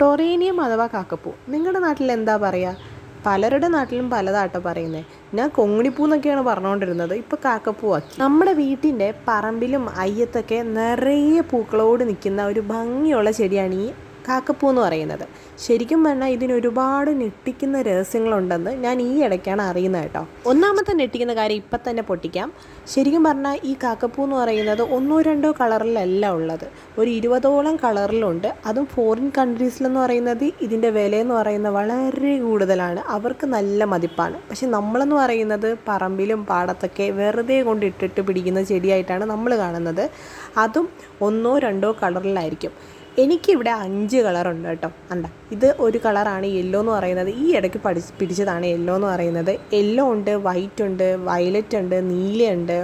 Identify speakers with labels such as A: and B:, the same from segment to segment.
A: Torenia അഥവാ കാക്കപ്പൂ. നിങ്ങളുടെ നാട്ടിൽ എന്താ പറയുക പലരുടെ നാട്ടിലും പലതാട്ടോ പറയുന്നത് ഞാൻ കൊങ്ങിണിപ്പൂ എന്നൊക്കെയാണ് പറഞ്ഞുകൊണ്ടിരുന്നത് ഇപ്പോൾ കാക്കപ്പൂ ആക്കി. നമ്മുടെ വീട്ടിന്റെ പറമ്പിലും അയ്യത്തൊക്കെ നിറയെ പൂക്കളോട് നിൽക്കുന്ന ഒരു ഭംഗിയുള്ള ചെടിയാണ് ഈ കാക്കപ്പൂ എന്ന് പറയുന്നത്. ശരിക്കും പറഞ്ഞാൽ ഇതിന് ഒരുപാട് ഞെട്ടിക്കുന്ന രഹസ്യങ്ങളുണ്ടെന്ന് ഞാൻ ഈ ഇടയ്ക്കാണ് അറിയുന്നത് കേട്ടോ. ഒന്നാമത്തെ ഞെട്ടിക്കുന്ന കാര്യം ഇപ്പം തന്നെ പൊട്ടിക്കാം. ശരിക്കും പറഞ്ഞാൽ ഈ കാക്കപ്പൂ എന്ന് പറയുന്നത് ഒന്നോ രണ്ടോ കളറിലല്ല ഉള്ളത്. ഒരു ഇരുപതോളം കളറിലുണ്ട്. അതും ഫോറിൻ കൺട്രീസിലെന്ന് പറയുന്നത് ഇതിന്റെ വിലയെന്ന് പറയുന്നത് വളരെ കൂടുതലാണ്. അവർക്ക് നല്ല മതിപ്പാണ്. പക്ഷെ നമ്മളെന്ന് പറയുന്നത് പറമ്പിലും പാടത്തൊക്കെ വെറുതെ കൊണ്ട് ഇട്ടിട്ട് പിടിക്കുന്ന ചെടിയായിട്ടാണ് നമ്മൾ കാണുന്നത്. അതും ഒന്നോ രണ്ടോ കളറിലായിരിക്കും. എനിക്കിവിടെ അഞ്ച് കളറുണ്ട് കേട്ടോ. അണ്ട ഇത് ഒരു കളറാണ് യെല്ലോ എന്ന് പറയുന്നത്. ഈ ഇടയ്ക്ക് പഠി പിടിച്ചതാണ് യെല്ലോ എന്ന് പറയുന്നത്. യെല്ലോ ഉണ്ട് വൈറ്റ് ഉണ്ട് വയലറ്റ് ഉണ്ട് നീലയുണ്ട്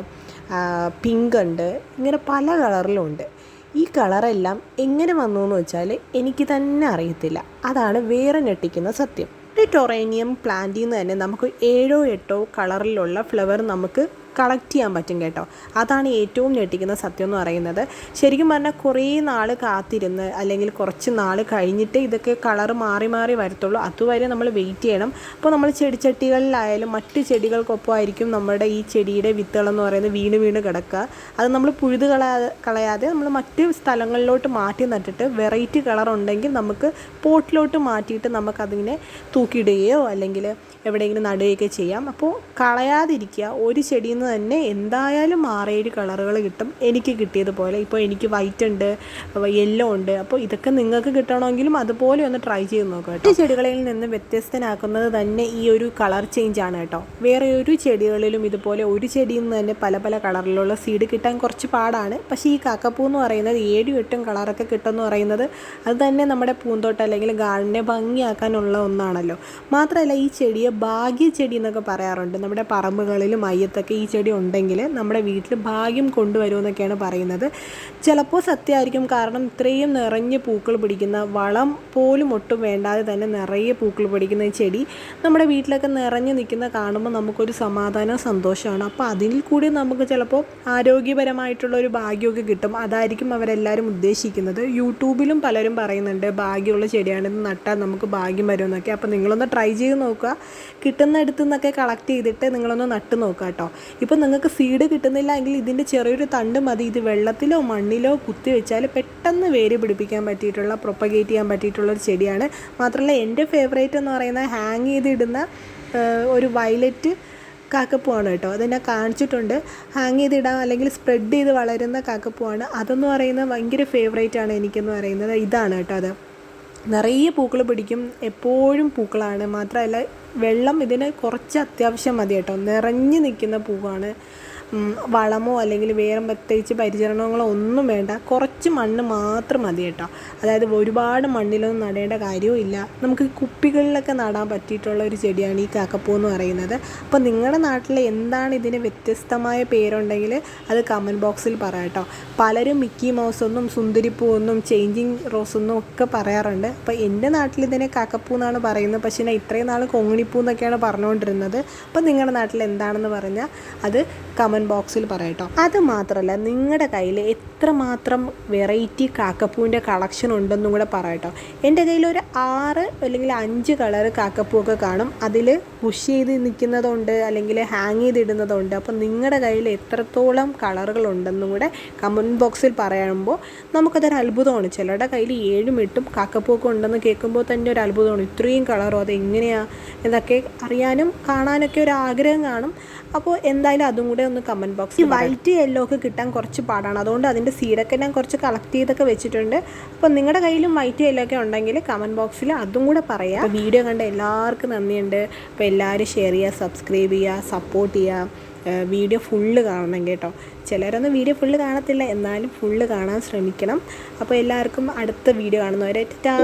A: പിങ്ക് ഉണ്ട് ഇങ്ങനെ പല കളറിലും ഉണ്ട്. ഈ കളറെല്ലാം എങ്ങനെ വന്നു എന്ന് വെച്ചാൽ എനിക്ക് തന്നെ അറിയത്തില്ല. അതാണ് വേറെ ഞെട്ടിക്കുന്ന സത്യം. ഒരു ടൊറേനിയം പ്ലാന്റിൽ നിന്ന് തന്നെ നമുക്ക് ഏഴോ എട്ടോ കളറിലുള്ള ഫ്ലവർ നമുക്ക് കളക്ട് ചെയ്യാൻ പറ്റും കേട്ടോ. അതാണ് ഏറ്റവും ഞെട്ടിക്കുന്ന സത്യം എന്ന് പറയുന്നത്. ശരിക്കും പറഞ്ഞാൽ കുറേ നാൾ കാത്തിരുന്ന് അല്ലെങ്കിൽ കുറച്ച് നാൾ കഴിഞ്ഞിട്ട് ഇതൊക്കെ കളർ മാറി മാറി വരത്തുള്ളൂ. അതുവരെ നമ്മൾ വെയിറ്റ് ചെയ്യണം. അപ്പോൾ നമ്മൾ ചെടിച്ചട്ടികളിലായാലും മറ്റ് ചെടികൾക്കൊപ്പമായിരിക്കും നമ്മുടെ ഈ ചെടിയുടെ വിത്തുകളെന്ന് പറയുന്നത് വീണ് വീണ് കിടക്കുക. അത് നമ്മൾ പുഴുത് കളയാതെ കളയാതെ നമ്മൾ മറ്റ് സ്ഥലങ്ങളിലോട്ട് മാറ്റി നട്ടിട്ട് വെറൈറ്റി കളർ ഉണ്ടെങ്കിൽ നമുക്ക് പോട്ടിലോട്ട് മാറ്റിയിട്ട് നമുക്കതിനെ തൂക്കിയിടുകയോ അല്ലെങ്കിൽ എവിടെയെങ്കിലും നടുകയൊക്കെ ചെയ്യാം. അപ്പോൾ കളയാതിരിക്കുക. ഒരു ചെടിയിൽ നിന്ന് തന്നെ എന്തായാലും ആറേഴ് കളറുകൾ കിട്ടും. എനിക്ക് കിട്ടിയതുപോലെ. ഇപ്പോൾ എനിക്ക് വൈറ്റ് ഉണ്ട് യെല്ലോ ഉണ്ട്. അപ്പോൾ ഇതൊക്കെ നിങ്ങൾക്ക് കിട്ടണമെങ്കിലും അതുപോലെ ഒന്ന് ട്രൈ ചെയ്ത് നോക്കുക കേട്ടോ. ചെടികളിൽ നിന്ന് വ്യത്യസ്തനാക്കുന്നത് തന്നെ ഈ ഒരു കളർ ചേഞ്ച് ആണ് കേട്ടോ. വേറെ ഒരു ചെടികളിലും ഇതുപോലെ ഒരു ചെടിയിൽ നിന്ന് തന്നെ പല പല കളറിലുള്ള സീഡ് കിട്ടാൻ കുറച്ച് പാടാണ്. പക്ഷേ ഈ കാക്കപ്പൂ എന്ന് പറയുന്നത് ഏഴും എട്ടും കളറൊക്കെ കിട്ടുമെന്ന് പറയുന്നത് അത് തന്നെ നമ്മുടെ പൂന്തോട്ടം അല്ലെങ്കിൽ ഗാർഡനെ ഭംഗിയാക്കാനുള്ള ഒന്നാണല്ലോ. മാത്രമല്ല ഈ ചെടിയെ ഭാഗ്യ ചെടി എന്നൊക്കെ പറയാറുണ്ട്. നമ്മുടെ പറമ്പുകളിലും അയ്യത്തൊക്കെ ഈ ചെടി ഉണ്ടെങ്കിൽ നമ്മുടെ വീട്ടിൽ ഭാഗ്യം കൊണ്ടുവരുമെന്നൊക്കെയാണ് പറയുന്നത്. ചിലപ്പോൾ സത്യമായിരിക്കും. കാരണം ഇത്രയും നിറഞ്ഞ് പൂക്കൾ പിടിക്കുന്ന വളം പോലും ഒട്ടും വേണ്ടാതെ തന്നെ നിറയെ പൂക്കൾ പിടിക്കുന്ന ചെടി നമ്മുടെ വീട്ടിലൊക്കെ നിറഞ്ഞു നിൽക്കുന്ന കാണുമ്പോൾ നമുക്കൊരു സമാധാനവും സന്തോഷമാണ് അപ്പോൾ അതിൽ കൂടി നമുക്ക് ചിലപ്പോൾ ആരോഗ്യപരമായിട്ടുള്ള ഒരു ഭാഗ്യമൊക്കെ കിട്ടും. അതായിരിക്കും അവരെല്ലാവരും ഉദ്ദേശിക്കുന്നത്. യൂട്യൂബിലും പലരും പറയുന്നുണ്ട് ഭാഗ്യമുള്ള ചെടിയാണ് ഇത് നട്ടാൽ നമുക്ക് ഭാഗ്യം വരുമെന്നൊക്കെ. അപ്പോൾ നിങ്ങളൊന്ന് ട്രൈ ചെയ്ത് നോക്കുക. കിട്ടുന്നിടത്തു നിന്നൊക്കെ കളക്ട് ചെയ്തിട്ട് നിങ്ങളൊന്ന് നട്ട് നോക്കുക കേട്ടോ. ഇപ്പം നിങ്ങൾക്ക് സീഡ് കിട്ടുന്നില്ല എങ്കിൽ ഇതിന്റെ ചെറിയൊരു തണ്ട് മതി. ഇത് വെള്ളത്തിലോ മണ്ണിലോ കുത്തി വെച്ചാൽ പെട്ടെന്ന് വേര് പിടിപ്പിക്കാൻ പറ്റിയിട്ടുള്ള പ്രൊപ്പഗേറ്റ് ചെയ്യാൻ പറ്റിയിട്ടുള്ള ഒരു ചെടിയാണ്. മാത്രമല്ല എന്റെ ഫേവറേറ്റ് എന്ന് പറയുന്ന ഹാങ് ചെയ്തിടുന്ന ഒരു വയലറ്റ് കാക്കപ്പൂവാണ് കേട്ടോ. അത് ഞാൻ കാണിച്ചിട്ടുണ്ട്. ഹാങ് ചെയ്തിടാം അല്ലെങ്കിൽ സ്പ്രെഡ് ചെയ്ത് വളരുന്ന കാക്കപ്പൂവാണ്. അതെന്ന് പറയുന്നത് ഭയങ്കര ഫേവറേറ്റ് ആണ് എനിക്കെന്ന് പറയുന്നത്. ഇതാണ് കേട്ടോ അത്. നിറയെ പൂക്കൾ പിടിക്കും. എപ്പോഴും പൂക്കളാണ്. മാത്രമല്ല വെള്ളം ഇതിന് കുറച്ച് അത്യാവശ്യം മതി കേട്ടോ നിറഞ്ഞു നിൽക്കുന്ന പൂവാണ്. വളമോ അല്ലെങ്കിൽ വേറെ പ്രത്യേകിച്ച് പരിചരണങ്ങളോ ഒന്നും വേണ്ട. കുറച്ച് മണ്ണ് മാത്രം മതി കേട്ടോ. അതായത് ഒരുപാട് മണ്ണിലൊന്നും നടേണ്ട കാര്യവും ഇല്ല. നമുക്ക് കുപ്പികളിലൊക്കെ നടാൻ പറ്റിയിട്ടുള്ള ഒരു ചെടിയാണ് ഈ കാക്കപ്പൂ എന്ന് പറയുന്നത്. അപ്പോൾ നിങ്ങളുടെ നാട്ടിൽ എന്താണ് ഇതിന് വ്യത്യസ്തമായ പേരുണ്ടെങ്കിൽ അത് കമന്റ് ബോക്സിൽ പറയാം കേട്ടോ. പലരും മിക്കി മൗസ് ഒന്നും സുന്ദരിപ്പൂ ഒന്നും ചേഞ്ചിങ് റോസ് ഒന്നും ഒക്കെ പറയാറുണ്ട്. അപ്പോൾ എന്റെ നാട്ടിൽ ഇതിനെ കാക്കപ്പൂ എന്നാണ് പറയുന്നത്. പക്ഷേ ഞാൻ ഇത്രയും നാൾ കൊങ്ങിണിപ്പൂ എന്നൊക്കെയാണ് പറഞ്ഞുകൊണ്ടിരുന്നത് അപ്പോൾ നിങ്ങളുടെ നാട്ടിൽ എന്താണെന്ന് പറഞ്ഞാൽ അത് കമന്റ് ബോക്സിൽ പറയട്ടോ. അത് മാത്രമല്ല നിങ്ങളുടെ കയ്യിൽ എത്രമാത്രം വെറൈറ്റി കാക്കപ്പൂവിന്റെ കളക്ഷൻ ഉണ്ടെന്നും കൂടെ പറയട്ടോ. എന്റെ കയ്യിൽ ഒരു ആറ് അല്ലെങ്കിൽ അഞ്ച് കളർ കാക്കപ്പൂവൊക്കെ കാണും. അതിൽ പുഷ് ചെയ്ത് നിൽക്കുന്നതുണ്ട് അല്ലെങ്കിൽ ഹാങ് ചെയ്തിടുന്നതുണ്ട് അപ്പോൾ നിങ്ങളുടെ കയ്യിൽ എത്രത്തോളം കളറുകൾ ഉണ്ടെന്നും കൂടെ കമന്റ് ബോക്സിൽ പറയുമ്പോൾ നമുക്കതൊരു അത്ഭുതമാണ്. ചിലരുടെ കയ്യിൽ ഏഴും എട്ടും കാക്കപ്പൂവൊക്കെ ഉണ്ടെന്ന് കേൾക്കുമ്പോൾ തന്നെ ഒരു അത്ഭുതമാണ്. ഇത്രയും കളറോ അത് എങ്ങനെയാണ് എന്നൊക്കെ അറിയാനും കാണാനൊക്കെ ഒരു ആഗ്രഹം കാണും. അപ്പോൾ എന്തായാലും അതും കൂടെ ഒന്ന് കമന്റ് ബോക്സ് ഈ വൈറ്റ് യെല്ലോ ഒക്കെ കിട്ടാൻ കുറച്ച് പാടാണ്. അതുകൊണ്ട് അതിന്റെ സീഡൊക്കെ ഞാൻ കുറച്ച് കളക്ട് ചെയ്തൊക്കെ വെച്ചിട്ടുണ്ട്. അപ്പോൾ നിങ്ങളുടെ കയ്യിലും വൈറ്റ് യെല്ലോ ഒക്കെ ഉണ്ടെങ്കിൽ കമന്റ് ബോക്സിൽ അതും കൂടെ പറയാം. വീഡിയോ കണ്ട എല്ലാവർക്കും നന്ദിയുണ്ട്. അപ്പോൾ എല്ലാവരും ഷെയർ ചെയ്യുക സബ്സ്ക്രൈബ് ചെയ്യുക സപ്പോർട്ട് ചെയ്യുക. വീഡിയോ ഫുള്ള് കാണണം കേട്ടോ. ചിലരൊന്നും വീഡിയോ ഫുള്ള് കാണത്തില്ല. എന്നാലും ഫുള്ള് കാണാൻ ശ്രമിക്കണം. അപ്പോൾ എല്ലാവർക്കും അടുത്ത വീഡിയോ കാണുന്നവരെ ടാ